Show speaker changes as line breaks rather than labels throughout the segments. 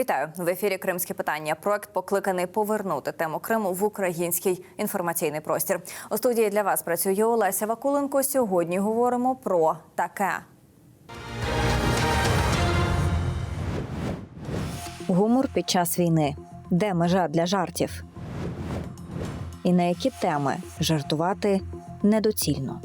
Вітаю в ефірі Кримське питання. Проект покликаний повернути тему Криму в український інформаційний простір. У студії для вас працює Олеся Вакуленко. Сьогодні говоримо про таке. Гумор під час війни. Де межа для жартів? І на які теми жартувати недоцільно?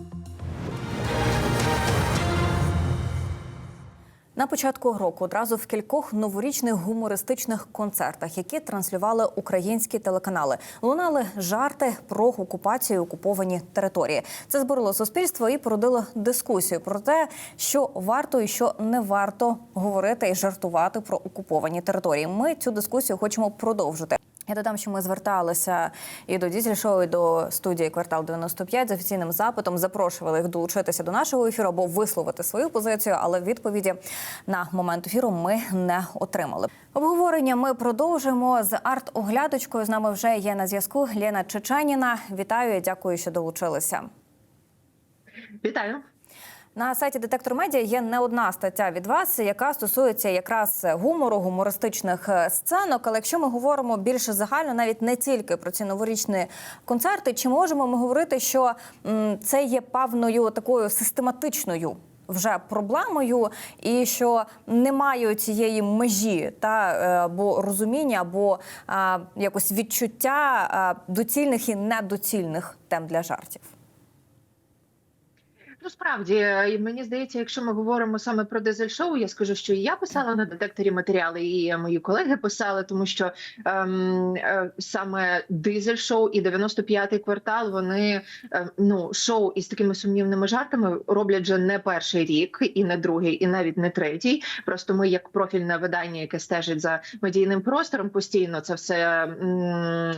На початку року одразу в кількох новорічних гумористичних концертах, які транслювали українські телеканали, лунали жарти про окупацію окуповані території. Це зборило суспільство і породило дискусію про те, що варто і що не варто говорити і жартувати про окуповані території. Ми цю дискусію хочемо продовжити. Я додам, що ми зверталися і до дізель-шоу, і до студії квартал 95 з офіційним запитом. Запрошували їх долучитися до нашого ефіру або висловити свою позицію, але відповіді на момент ефіру ми не отримали. Обговорення ми продовжуємо з арт-оглядочкою. З нами вже є на зв'язку Лена Чеченіна. Вітаю дякую, що долучилися.
Вітаю.
На сайті Детектор Медіа є не одна стаття від вас, яка стосується якраз гумору, гумористичних е, сценок. Але якщо ми говоримо більше загально, навіть не тільки про ці новорічні концерти, чи можемо ми говорити, що це є певною такою систематичною? Вже проблемою, і що немає цієї межі та е, або розуміння, або якось відчуття доцільних і недоцільних тем для жартів.
Ну, справді, і мені здається, якщо ми говоримо саме про дизель-шоу, я скажу, що і я писала на детекторі матеріали, і мої колеги писали, тому що ем, е, саме дизель-шоу і 95-й квартал вони е, ну шоу із такими сумнівними жартами роблять вже не перший рік, і не другий, і навіть не третій. Просто ми, як профільне видання, яке стежить за медійним простором, постійно це все м,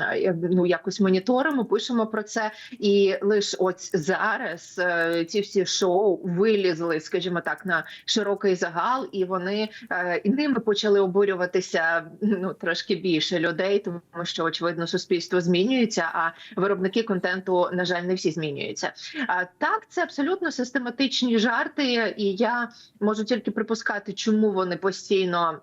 ну якось моніторимо, пишемо про це. І лише от зараз е, ці всі шоу вилізли, скажімо так, на широкий загал, і вони е, і ними почали обурюватися ну трошки більше людей, тому що очевидно суспільство змінюється. А виробники контенту, на жаль, не всі змінюються. А так, це абсолютно систематичні жарти, і я можу тільки припускати, чому вони постійно.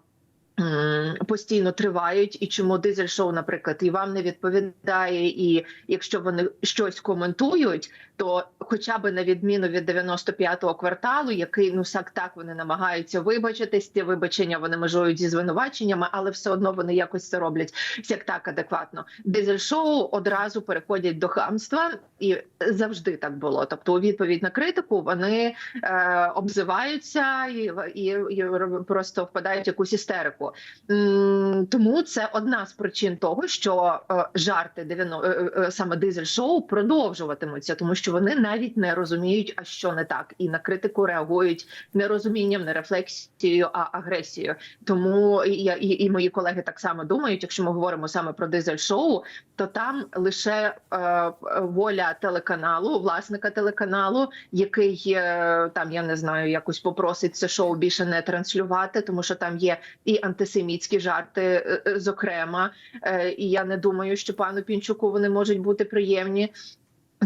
Постійно тривають, і чому дизель шоу, наприклад, і вам не відповідає, і якщо вони щось коментують, то хоча б на відміну від 95-го кварталу, який ну сак так вони намагаються вибачитись, ті вибачення вони межують зі звинуваченнями, але все одно вони якось це роблять сяк так адекватно. Дизель шоу одразу переходять до хамства, і завжди так було. Тобто, у відповідь на критику вони е, обзиваються і, і, і просто впадають в якусь істерику. М, Тому це одна з причин того, що е, жарти 90, е, е, саме дизель шоу продовжуватимуться, тому що вони навіть не розуміють, а що не так, і на критику реагують не розумінням, не рефлексією, а агресією. Тому я і, і мої колеги так само думають. Якщо ми говоримо саме про дизель шоу, то там лише е, воля телеканалу, власника телеканалу, який е, там я не знаю, якось попросить це шоу більше не транслювати, тому що там є і антисемітські жарти, е, е, зокрема. Е, І я не думаю, що пану Пінчуку вони можуть бути приємні.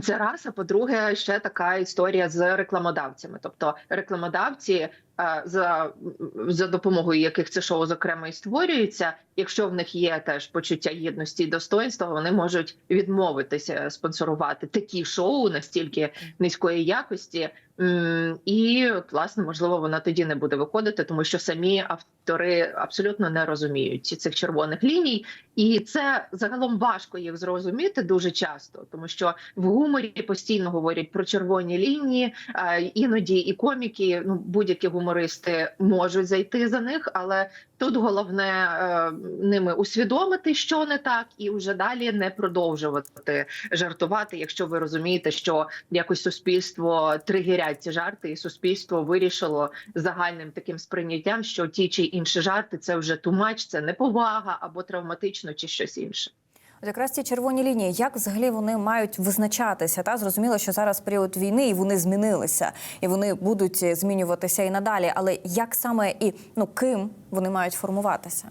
Це раз, а по-друге, ще така історія з рекламодавцями. Тобто рекламодавці за, за допомогою яких це шоу зокрема і створюється. Якщо в них є теж почуття гідності і достоинства, вони можуть відмовитися спонсорувати такі шоу настільки низької якості. І от, власне, можливо, вона тоді не буде виходити, тому що самі автори абсолютно не розуміють цих червоних ліній, і це загалом важко їх зрозуміти дуже часто, тому що в гуморі постійно говорять про червоні лінії. Іноді і коміки, ну будь-які гумористи можуть зайти за них, але тут головне е, ними усвідомити, що не так, і вже далі не продовжувати жартувати, якщо ви розумієте, що якось суспільство тригерять ці жарти, і суспільство вирішило загальним таким сприйняттям, що ті чи інші жарти це вже тумач, це неповага або травматично, чи щось інше.
От якраз ці червоні лінії, як взагалі вони мають визначатися? Та зрозуміло, що зараз період війни і вони змінилися, і вони будуть змінюватися і надалі. Але як саме і ну ким вони мають формуватися?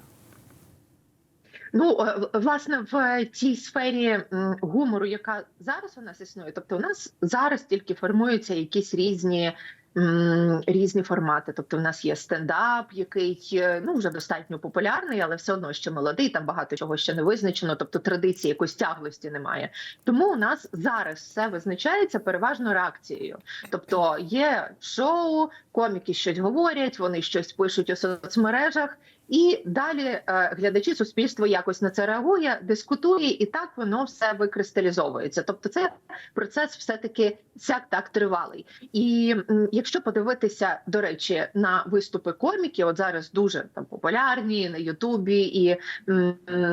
Ну е, власне в цій сфері гумору, яка зараз у нас існує, тобто у нас зараз тільки формуються якісь різні різні формати. Тобто, в нас є стендап, який е, ну вже достатньо популярний, але все одно ще молодий. Там багато чого ще не визначено. Тобто традиції якоїсь тяглості немає. Тому у нас зараз все визначається переважно реакцією. Тобто є шоу, коміки щось говорять, вони щось пишуть у соцмережах. І далі е, глядачі суспільство якось на це реагує, дискутує, і так воно все викристалізовується. Тобто, це процес все таки сяк так тривалий. І якщо подивитися, до речі, на виступи коміків, от зараз дуже там популярні на Ютубі, і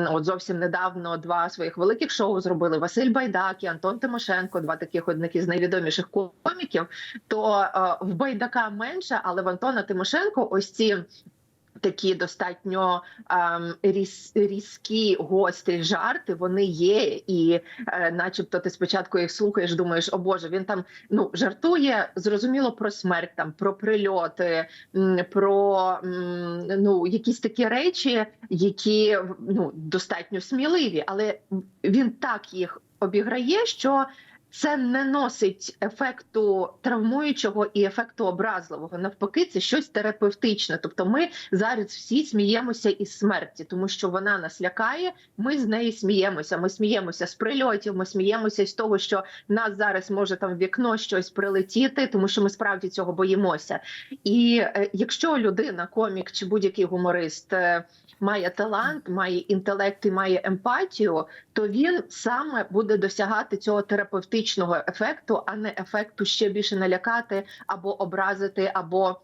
от зовсім недавно два своїх великих шоу зробили Василь Байдак і Антон Тимошенко, два таких одних із найвідоміших коміків. То е, в Байдака менше, але в Антона Тимошенко ось ці. Такі достатньо ем, різ, різкі гострі жарти вони є, і е, начебто ти спочатку їх слухаєш, думаєш, о Боже, він там ну жартує зрозуміло про смерть, там про прильоти, про ну якісь такі речі, які ну достатньо сміливі, але він так їх обіграє, що це не носить ефекту травмуючого і ефекту образливого. Навпаки, це щось терапевтичне. Тобто, ми зараз всі сміємося із смерті, тому що вона нас лякає. Ми з неї сміємося. Ми сміємося з прильотів. Ми сміємося з того, що нас зараз може там в вікно щось прилетіти, тому що ми справді цього боїмося. І е, якщо людина, комік чи будь-який гуморист. е, Має талант, має інтелект і має емпатію, то він саме буде досягати цього терапевтичного ефекту, а не ефекту ще більше налякати або образити, або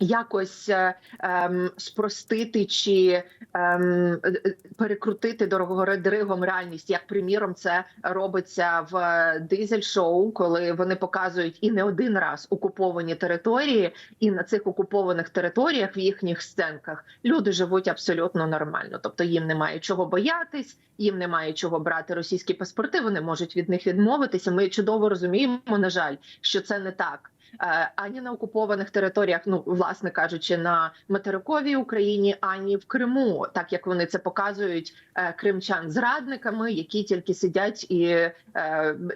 якось е, ем, спростити чи ем, е, е, перекрутити дорогодригом реальність. Як приміром, це робиться в дизель-шоу, коли вони показують і не один раз окуповані території, і на цих окупованих територіях в їхніх сценках люди живуть абсолютно нормально. Тобто їм немає чого боятись, їм немає чого брати російські паспорти. Вони можуть від них відмовитися. Ми чудово розуміємо, на жаль, що це не так. Е, Ані на окупованих територіях, ну власне кажучи, на материковій Україні, ані в Криму, так як вони це показують е, кримчан зрадниками, які тільки сидять і е,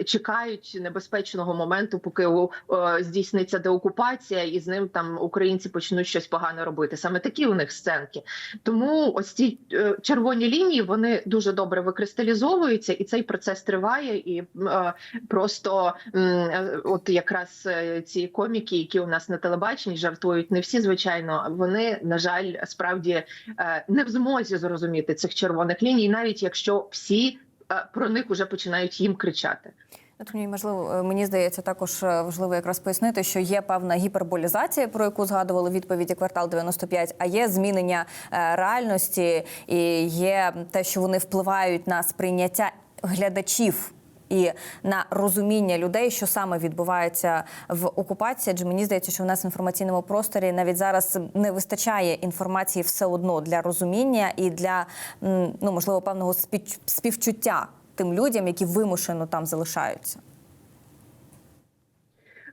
чекають небезпечного моменту, поки здійсниться деокупація, і з ним там українці почнуть щось погане робити. Саме такі у них сценки. Тому ось ці червоні лінії вони дуже добре викристалізовуються, і цей процес триває. І просто от якраз е, коміки, які у нас на телебаченні жартують, не всі звичайно. Вони на жаль справді е, не в змозі зрозуміти цих червоних ліній, навіть якщо всі е, про них уже починають їм кричати.
Мені можливо, е, мені здається, також важливо якраз пояснити, що є певна гіперболізація, про яку згадували відповіді квартал 95, а є змінення реальності, і є те, що вони впливають на сприйняття глядачів. І на розуміння людей, що саме відбувається в окупації, адже мені здається, що в нас в інформаційному просторі навіть зараз не вистачає інформації все одно для розуміння і для ну можливо певного співчуття тим людям, які вимушено там залишаються.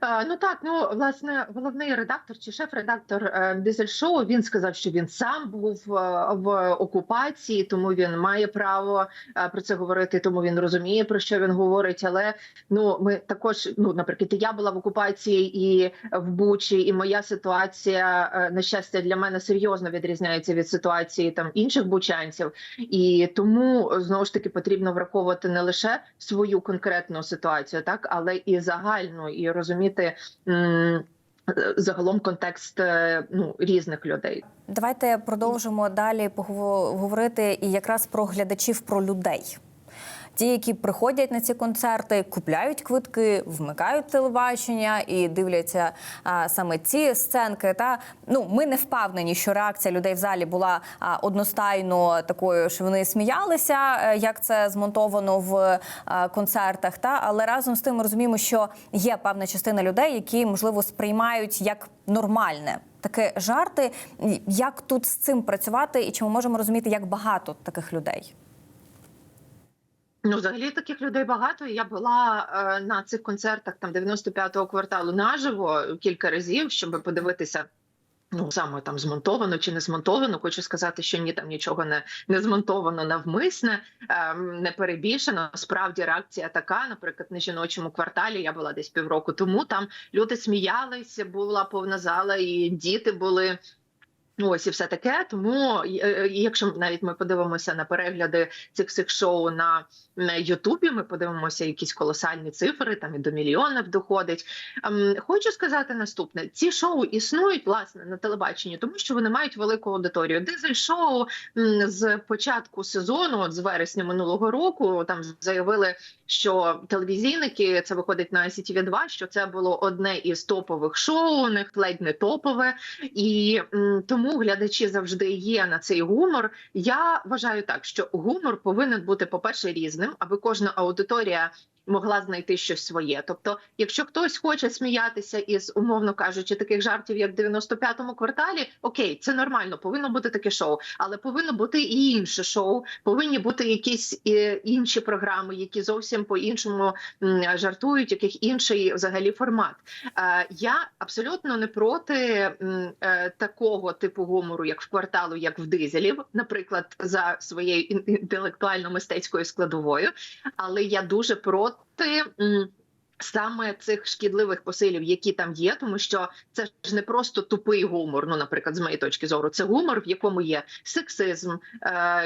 Е, Ну так, ну власне, головний редактор чи шеф-редактор е, Дизель Шоу він сказав, що він сам був е, в окупації, тому він має право е, про це говорити, тому він розуміє про що він говорить. Але ну ми також, ну наприклад, я була в окупації і в Бучі, і моя ситуація на щастя для мене серйозно відрізняється від ситуації там інших бучанців, і тому знову ж таки потрібно враховувати не лише свою конкретну ситуацію, так але і загальну, і розуміти м, загалом контекст е, ну різних людей.
Давайте продовжимо далі поговорити і якраз про глядачів, про людей. Ті, які приходять на ці концерти, купляють квитки, вмикають телебачення і дивляться а, саме ці сценки. Та ну ми не впевнені, що реакція людей в залі була а, одностайно такою, що вони сміялися, е, як це змонтовано в а, концертах. Та але разом з тим ми розуміємо, що є певна частина людей, які можливо сприймають як нормальне. Таке жарти, як тут з цим працювати, і чи ми можемо розуміти, як багато таких людей?
Ну, взагалі таких людей багато. Я була е, на цих концертах там 95-го кварталу наживо кілька разів, щоб подивитися Ну, саме там змонтовано чи не змонтовано. Хочу сказати, що ні, там нічого не, не змонтовано навмисне, ем, не перебільшено. Справді реакція така. Наприклад, на жіночому кварталі я була десь півроку тому. Там люди сміялися, була повна зала, і діти були. Ось і все таке. Тому е, е, якщо навіть ми подивимося на перегляди цих всіх шоу на, Ютубі, ми подивимося якісь колосальні цифри, там і до мільйонів доходить. Ем, Хочу сказати наступне: ці шоу існують власне на телебаченні, тому що вони мають велику аудиторію. Дизель шоу з початку сезону, от з вересня минулого року, там заявили, що телевізійники це виходить на сітіві 2 що це було одне із топових шоу, у них ледь не топове, і тому глядачі завжди є на цей гумор. Я вважаю так, що гумор повинен бути, по перше, різним, аби кожна аудиторія. Могла знайти щось своє. Тобто, якщо хтось хоче сміятися із, умовно кажучи, таких жартів, як в 95-му кварталі, окей, це нормально, повинно бути таке шоу, але повинно бути і інше шоу, повинні бути якісь е, інші програми, які зовсім по-іншому жартують, яких інший взагалі формат. Е, я абсолютно не проти е, такого типу гумору, як в кварталу, як в дизелів, наприклад, за своєю інтелектуально-мистецькою складовою. Але я дуже проти. 对于嗯 Саме цих шкідливих посилів, які там є, тому що це ж не просто тупий гумор. Ну, наприклад, з моєї точки зору, це гумор, в якому є сексизм, е,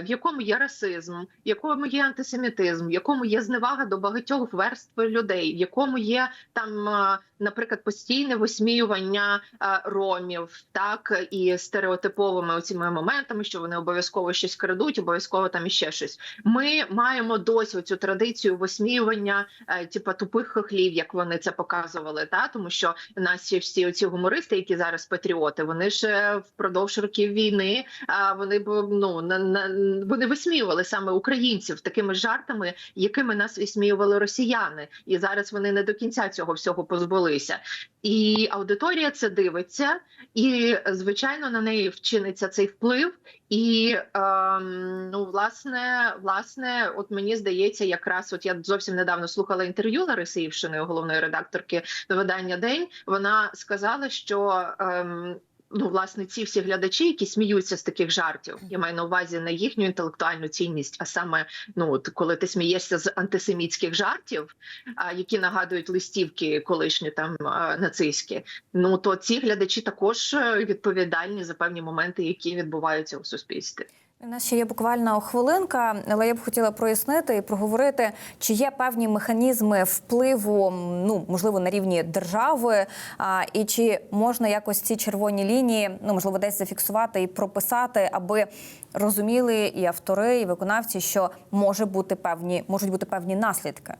в якому є расизм, в якому є антисемітизм, в якому є зневага до багатьох верств людей, в якому є там, е, наприклад, постійне висміювання е, ромів, так і стереотиповими оціми моментами, що вони обов'язково щось крадуть, обов'язково там іще щось. Ми маємо досі цю традицію висміювання, типа тупих хохлів, як вони це показували. Та тому що наші всі оці гумористи, які зараз патріоти, вони ж е, впродовж років війни. А вони б ну на, на вони висміювали саме українців такими жартами, якими нас висміювали росіяни, і зараз вони не до кінця цього всього позбулися. І аудиторія це дивиться, і звичайно на неї вчиниться цей вплив. І ем, ну, власне, власне, от мені здається, якраз от я зовсім недавно слухала інтерв'ю Лариси Івшиної, головної редакторки видання День. Вона сказала, що. Ем, Ну, власне, ці всі глядачі, які сміються з таких жартів, я маю на увазі не їхню інтелектуальну цінність, а саме ну от коли ти смієшся з антисемітських жартів, а які нагадують листівки колишні там нацистські. Ну то ці глядачі також е, відповідальні за певні моменти, які відбуваються у суспільстві.
У нас ще є буквально хвилинка, але я б хотіла прояснити і проговорити, чи є певні механізми впливу, ну можливо, на рівні держави, а, і чи можна якось ці червоні лінії, ну можливо, десь зафіксувати і прописати, аби розуміли і автори, і виконавці, що може бути певні, можуть бути певні наслідки.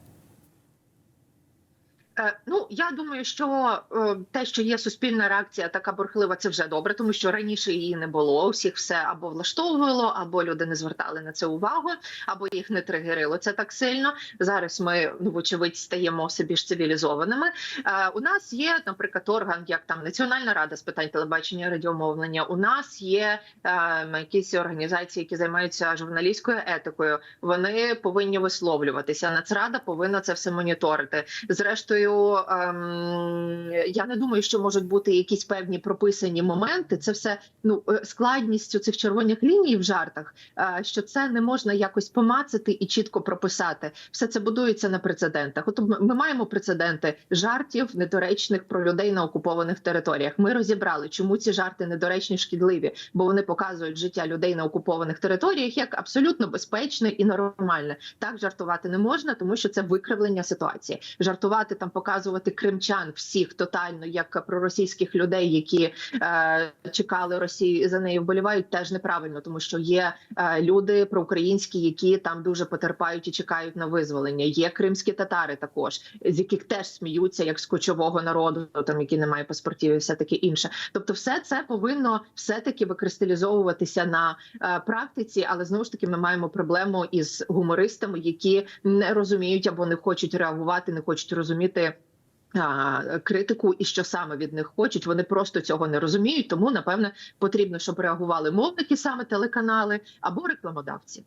Е, Ну я думаю, що е, те, що є суспільна реакція, така бурхлива, це вже добре, тому що раніше її не було. Усіх все або влаштовувало, або люди не звертали на це увагу, або їх не тригерило це так сильно. Зараз ми ну, вочевидь стаємо все більш цивілізованими. Е, У нас є, наприклад, орган, як там Національна рада з питань телебачення радіомовлення. У нас є якісь організації, які займаються журналістською етикою. Вони повинні висловлюватися. Нацрада повинна це все моніторити. Зрештою, ем, я не думаю, що можуть бути якісь певні прописані моменти. Це все ну е, складністю цих червоних ліній в жартах. е, що це не можна якось помацати і чітко прописати. Все це будується на прецедентах. От ми маємо прецеденти жартів недоречних про людей на окупованих територіях. Ми розібрали, чому ці жарти недоречні, шкідливі, бо вони показують життя людей на окупованих територіях як абсолютно безпечне і нормальне. Так жартувати не можна, тому що це викривлення ситуації. Жартувати там, показувати кримчан всіх тотально як проросійських людей, які е, чекали Росії за нею вболівають, теж неправильно, тому що є е, люди проукраїнські, які там дуже потерпають і чекають на визволення. Є кримські татари, також з яких теж сміються як з кочового народу, там які не має паспортів, і все таке інше. Тобто, все це повинно все таки викристалізовуватися на е, практиці, але знову ж таки ми маємо проблему із гумористами, які не розуміють або не хочуть реагувати, не хочуть розуміти. Критику і що саме від них хочуть, вони просто цього не розуміють. Тому напевне потрібно, щоб реагували мовники, саме телеканали або рекламодавці.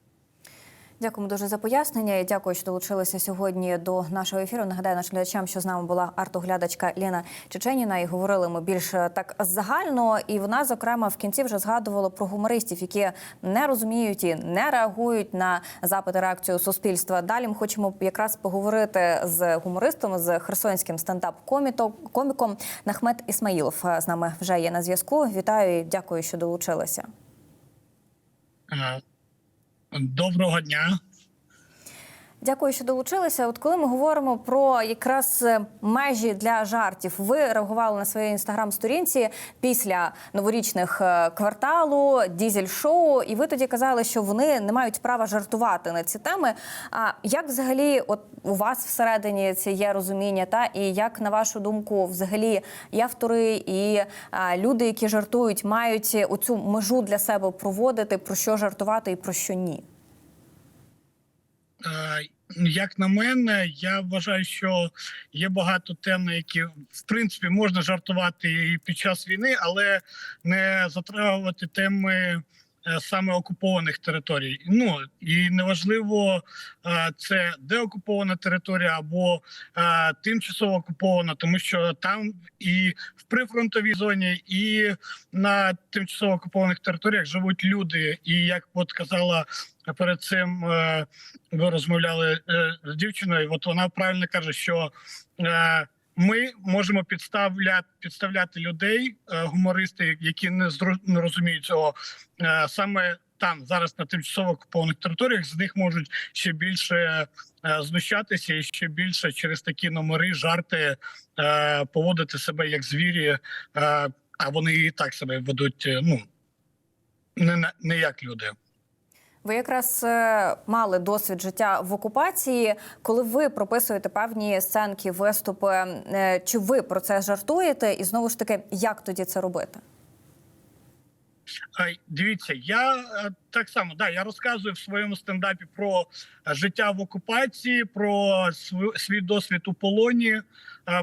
Дякуємо дуже за пояснення і дякую, що долучилися сьогодні до нашого ефіру. Нагадаю нашим глядачам, що з нами була артоглядачка Лена Чеченіна, і говорили ми більш так загально. І вона, зокрема, в кінці вже згадувала про гумористів, які не розуміють і не реагують на запити реакцію суспільства. Далі ми хочемо якраз поговорити з гумористом, з херсонським стендап-коміком Нахмет Ісмаїлов. З нами вже є на зв'язку. Вітаю і дякую, що долучилися.
Доброго дня.
Дякую, що долучилися. От коли ми говоримо про якраз е, межі для жартів, ви реагували на своїй інстаграм-сторінці після новорічних е, кварталу, дізель-шоу, і ви тоді казали, що вони не мають права жартувати на ці теми. А як взагалі, от у вас всередині це є розуміння, та і як на вашу думку, взагалі і автори, і а, люди, які жартують, мають оцю межу для себе проводити, про що жартувати і про що ні?
Як на мене, я вважаю, що є багато тем, на які в принципі можна жартувати і під час війни, але не затрагувати теми саме окупованих територій. Ну і неважливо, е, це де окупована територія або е, тимчасово окупована, тому що там і в прифронтовій зоні, і на тимчасово окупованих територіях живуть люди. І як от казала перед цим, е, ви розмовляли е, з дівчиною. От вона правильно каже, що е, ми можемо підставляти підставляти людей, е, гумористи, які не не розуміють цього е, саме. Там зараз на тимчасово окупованих територіях з них можуть ще більше е, знущатися і ще більше через такі номери, жарти поводити себе як звірі, а вони і так себе ведуть. Ну не, не як люди.
Ви якраз е, мали досвід життя в окупації. Коли ви прописуєте певні сценки, виступи, е, чи ви про це жартуєте? І знову ж таки, як тоді це робити?
Дивіться, я е, так само да, я розказую в своєму стендапі про життя в окупації, про свій досвід у полоні,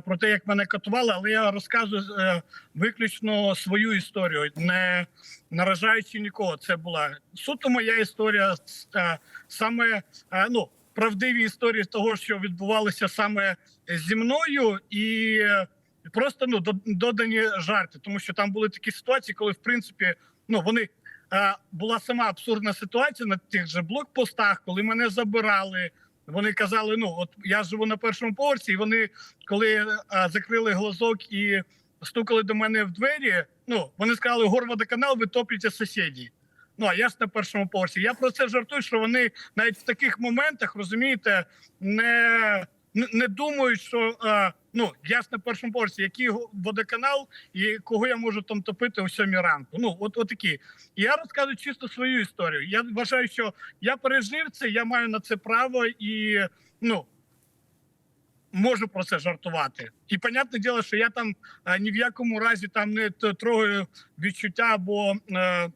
про те, як мене катували, але я розказую е, виключно свою історію, не наражаючи нікого. Це була суто моя історія, е, саме е, ну, правдиві історії того, що відбувалося саме зі мною, і е, просто ну додані жарти, тому що там були такі ситуації, коли в принципі ну вони е, була сама абсурдна ситуація на тих же блокпостах, коли мене забирали. Вони казали: ну от я живу на першому поверсі, і вони коли а, закрили глазок і стукали до мене в двері. Ну вони сказали, горводоканал, ви топлюєте сусідів. Ну а я ж на першому поверсі. Я про це жартую, що вони навіть в таких моментах розумієте, не, не, думають, що е, ну я ж на першому поверсі, який водоканал і кого я можу там топити о сьомій ранку. Ну от, от такі. І я розказую чисто свою історію. Я вважаю, що я пережив це, я маю на це право і ну. Можу про це жартувати, і понятне діло, що я там е, ні в якому разі там не трогаю відчуття або е,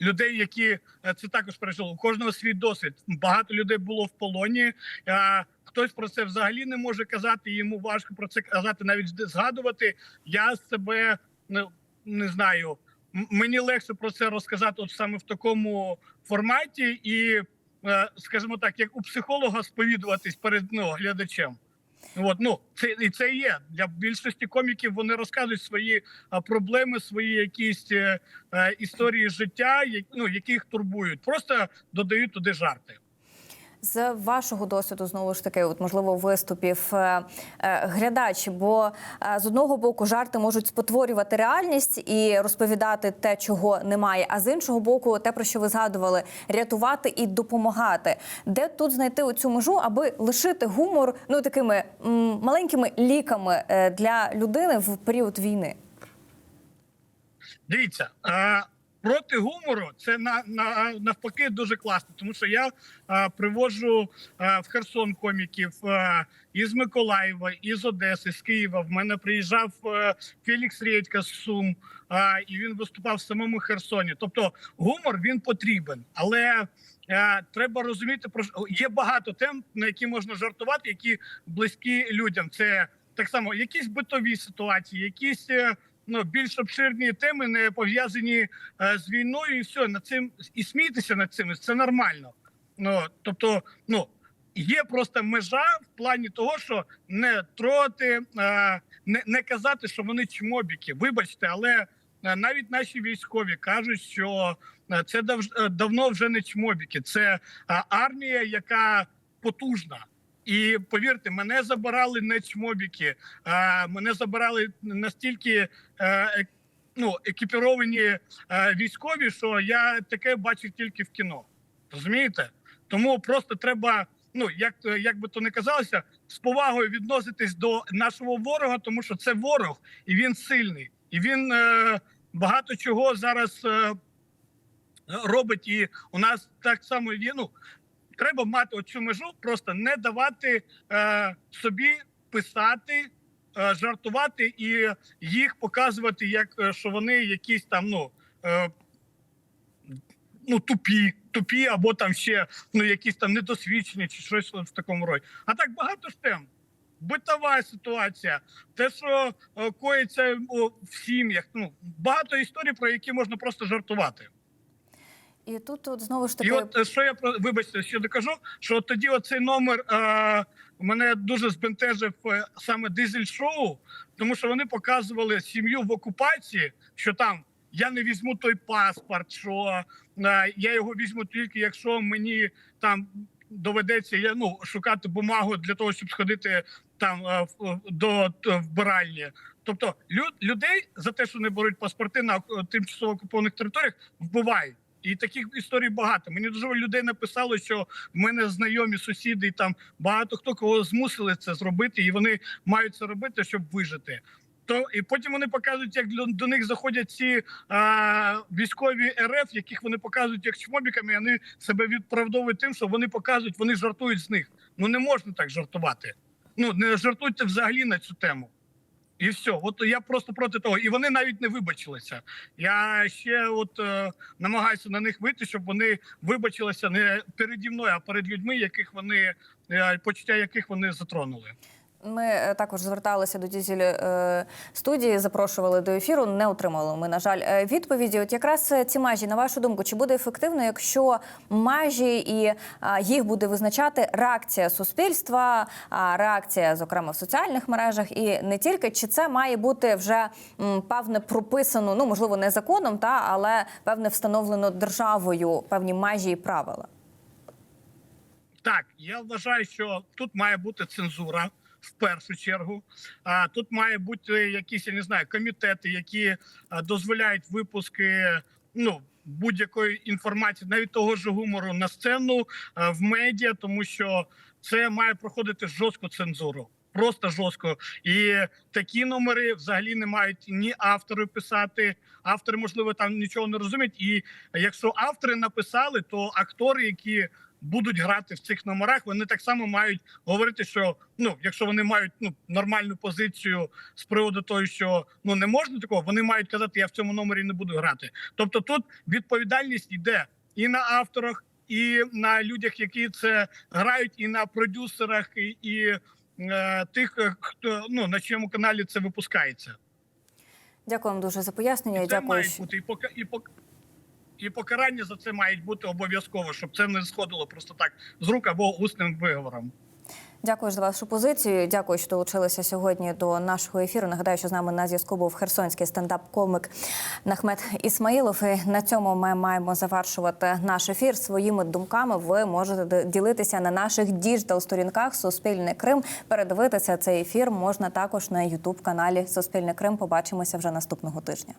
людей, які е, це також пережили. У кожного свій досвід. Багато людей було в полоні. Е, хтось про це взагалі не може казати. Йому важко про це казати, навіть згадувати. Я себе ну, не знаю. Мені легше про це розказати, от саме в такому форматі, і е, скажімо так, як у психолога сповідуватись перед ну, глядачем. От, ну це і це є для більшості коміків. Вони розказують свої а, проблеми, свої якісь е, е, історії життя, як, ну, яких турбують. Просто додають туди жарти.
З вашого досвіду, знову ж таки, от можливо, виступів е, е, глядач, бо е, з одного боку жарти можуть спотворювати реальність і розповідати те, чого немає. А з іншого боку, те, про що ви згадували, рятувати і допомагати. Де тут знайти оцю межу, аби лишити гумор ну такими маленькими ліками для людини в період війни?
Дивіться, проти гумору це на, на навпаки дуже класно, тому що я а, привожу а, в Херсон коміків а, із Миколаєва, із Одеси, з Києва. В мене приїжджав а, Фелікс Редька з Сум, а, і він виступав в самому Херсоні. Тобто гумор він потрібен, але. е, Треба розуміти про є багато тем, на які можна жартувати, які близькі людям. Це так само якісь битові ситуації, якісь е, більш обширні теми, не пов'язані е, з війною, і все над цим і смійтеся над цим. Це нормально. Ну тобто, ну є просто межа в плані того, що не трогати, е, не, не казати, що вони чмобіки. Вибачте, але е, навіть наші військові кажуть, що це дав- давно вже не чмобіки, це армія, яка потужна. І повірте, мене забирали не чмобіки, а мене забирали настільки е, ну, екіпіровані е, військові, що я таке бачив тільки в кіно. Розумієте? Тому просто треба, ну як, як би то не казалося, з повагою відноситись до нашого ворога, тому що це ворог, і він сильний, і він е, багато чого зараз е, робить. І у нас так само є. Ну треба мати оцю межу, просто не давати е, собі писати, е, жартувати і їх показувати, як е, що вони якісь там, ну. Е, Ну, тупі, тупі, або там ще ну якісь там недосвідчені, чи щось в такому роді. А так багато ж тем. Битова ситуація, те, що е, коїться в сім'ях. Ну багато історій, про які можна просто жартувати.
І тут от знову ж
І
таки
от е, що я вибачте, що докажу, що от тоді оцей номер е, мене дуже збентежив е, саме дизель шоу, тому що вони показували сім'ю в окупації, що там я не візьму той паспорт, що е, я його візьму тільки, якщо мені там доведеться я, ну, шукати бумагу для того, щоб сходити там е, до вбиральні. Тобто лю- людей за те, що не беруть паспорти на е, тимчасово окупованих територіях, вбивають. І таких історій багато. Мені дуже людей написало, що в мене знайомі сусіди, і там багато хто кого змусили це зробити, і вони мають це робити, щоб вижити. То і потім вони показують, як до, них заходять ці а, військові РФ, яких вони показують як чмобіками. Вони себе відправдовують тим, що вони показують, вони жартують з них. Ну не можна так жартувати. Ну не жартуйте взагалі на цю тему. І все, от я просто проти того. І вони навіть не вибачилися. Я ще от е, намагаюся на них вийти, щоб вони вибачилися не переді мною, а перед людьми, яких вони е, почуття яких вони затронули.
Ми е, також зверталися до дізель е, студії, запрошували до ефіру. Не отримали ми, на жаль, е, відповіді. От якраз ці межі, на вашу думку, чи буде ефективно, якщо межі і їх буде визначати реакція суспільства, реакція, зокрема, в соціальних мережах, і не тільки чи це має бути вже певне прописано, ну можливо, не законом, та але певне встановлено державою певні межі і правила.
Так, я вважаю, що тут має бути цензура в першу чергу. А тут має бути якісь, я не знаю, комітети, які дозволяють випуски ну будь-якої інформації, навіть того ж гумору на сцену в медіа, тому що це має проходити жорстку цензуру. Просто жорстко, і такі номери взагалі не мають ні автори писати. Автори, можливо, там нічого не розуміють. І якщо автори написали, то актори, які будуть грати в цих номерах, вони так само мають говорити, що ну, якщо вони мають ну нормальну позицію з приводу того, що ну не можна такого, вони мають казати, я в цьому номері не буду грати. Тобто, тут відповідальність йде і на авторах, і на людях, які це грають, і на продюсерах, і, і е, тих, хто ну на чому каналі це випускається.
Дякую вам дуже за пояснення.
І це
Дякую.
має бути і пока і пок- і покарання за це мають бути обов'язково, щоб це не сходило просто так з рук або усним виговором.
Дякую за вашу позицію. Дякую, що долучилися сьогодні до нашого ефіру. Нагадаю, що з нами на зв'язку був херсонський стендап-комік Нахмет Ісмаїлов. І на цьому ми маємо завершувати наш ефір. Своїми думками ви можете ділитися на наших діджитал-сторінках Суспільний Крим. Передивитися цей ефір можна також на Ютуб каналі Суспільний Крим. Побачимося вже наступного тижня.